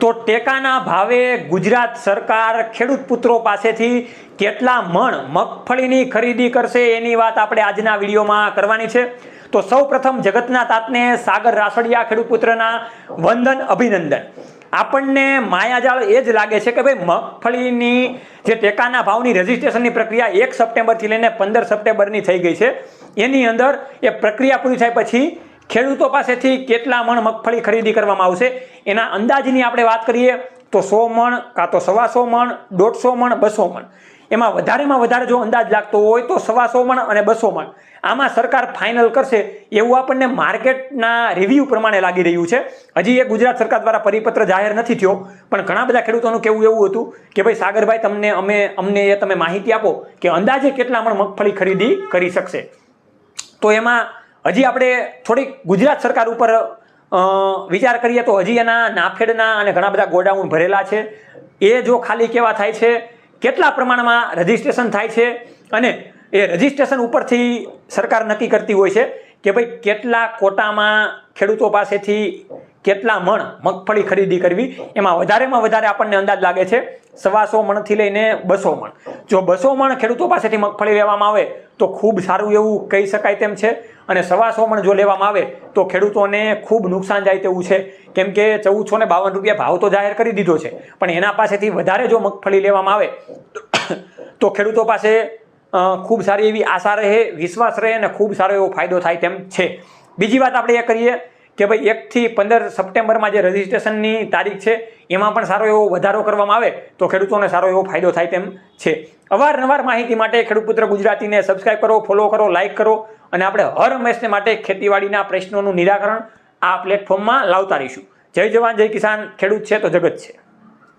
તો ટેકાના ભાવે ગુજરાત સરકાર ખેડૂત પુત્રો પાસેથી કેટલા મણ મગફળીની ખરીદી કરશે એની વાત આપણે આજના વિડીયોમાં કરવાની છે. તો સૌ પ્રથમ જગતના તાતને સાગર રાસડિયા ખેડૂત પુત્રના વંદન અભિનંદન. આપણને માયાજાળ એ જ લાગે છે કે ભાઈ મગફળીની જે ટેકાના ભાવની રજીસ્ટ્રેશનની પ્રક્રિયા એક સપ્ટેમ્બરથી લઈને પંદર સપ્ટેમ્બરની થઈ ગઈ છે. એની અંદર એ પ્રક્રિયા પૂરી થાય પછી ખેડૂતો પાસેથી કેટલા મણ મગફળી ખરીદી કરવામાં આવશે એના અંદાજની આપણે વાત કરીએ તો સો મણ, કાં તો સવાસો મણ, દોઢસો મણ, બસો મણ. એમાં વધારેમાં વધારે જો અંદાજ લાગતો હોય તો સવાસો મણ અને બસો મણ. આમાં સરકાર ફાઇનલ કરશે એવું આપણને માર્કેટના રિવ્યૂ પ્રમાણે લાગી રહ્યું છે. હજી એ ગુજરાત સરકાર દ્વારા પરિપત્ર જાહેર નથી થયો, પણ ઘણા બધા ખેડૂતોનું કેવું એવું હતું કે ભાઈ સાગરભાઈ તમને, અમે, અમને એ તમે માહિતી આપો કે અંદાજે કેટલા મણ મગફળી ખરીદી કરી શકશે. તો એમાં હજી આપણે થોડીક ગુજરાત સરકાર ઉપર વિચાર કરીએ તો હજી એના નાફેડના અને ઘણા બધા ગોડાઉન ભરેલા છે. એ જો ખાલી કેવા થાય છે, કેટલા પ્રમાણમાં રજીસ્ટ્રેશન થાય છે અને એ રજીસ્ટ્રેશન ઉપરથી સરકાર નક્કી કરતી હોય છે કે ભાઈ કેટલા કોટામાં ખેડૂતો પાસેથી કેટલા મણ મગફળી ખરીદી કરવી, એમાં વધારેમાં વધારે આપણને અંદાજ લાગે છે સવાસો મણથી લઈને બસો મણ. જો બસો મણ ખેડૂતો પાસેથી મગફળી લેવામાં આવે, તો ખૂબ સારું એવું કહી શકાય તેમ છે. અને સવાસો મણ જો લેવામાં આવે, તો ખેડૂતોને ખૂબ નુકસાન જાય તેવું છે. કેમ કે ચૌદસો ને બાવન રૂપિયા ભાવ તો જાહેર કરી દીધો છે. પણ એના પાસેથી વધારે જો મગફળી લેવામાં આવે, તો- ખેડૂતો પાસે ખૂબ સારી એવી આશા રહે, વિશ્વાસ રહે અને ખૂબ સારો એવો ફાયદો થાય તેમ છે. બીજી વાત આપણે એ કરીએ કે ભાઈ એકથી પંદર સપ્ટેમ્બરમાં જે રજિસ્ટ્રેશનની તારીખ છે, એમાં પણ સારો એવો વધારો કરવામાં આવે, તો ખેડૂતોને સારો એવો ફાયદો થાય તેમ છે. અવારનવાર માહિતી માટે ખેડૂત પુત્ર ગુજરાતીને સબસ્ક્રાઈબ કરો ફોલો કરો લાઇક કરો, અને આપણે હર હંમેશને માટે ખેતીવાડીના પ્રશ્નોનું નિરાકરણ આ પ્લેટફોર્મમાં લાવતા રહીશું. જય જવાન, જય કિસાન, ખેડૂત છે તો જગત છે.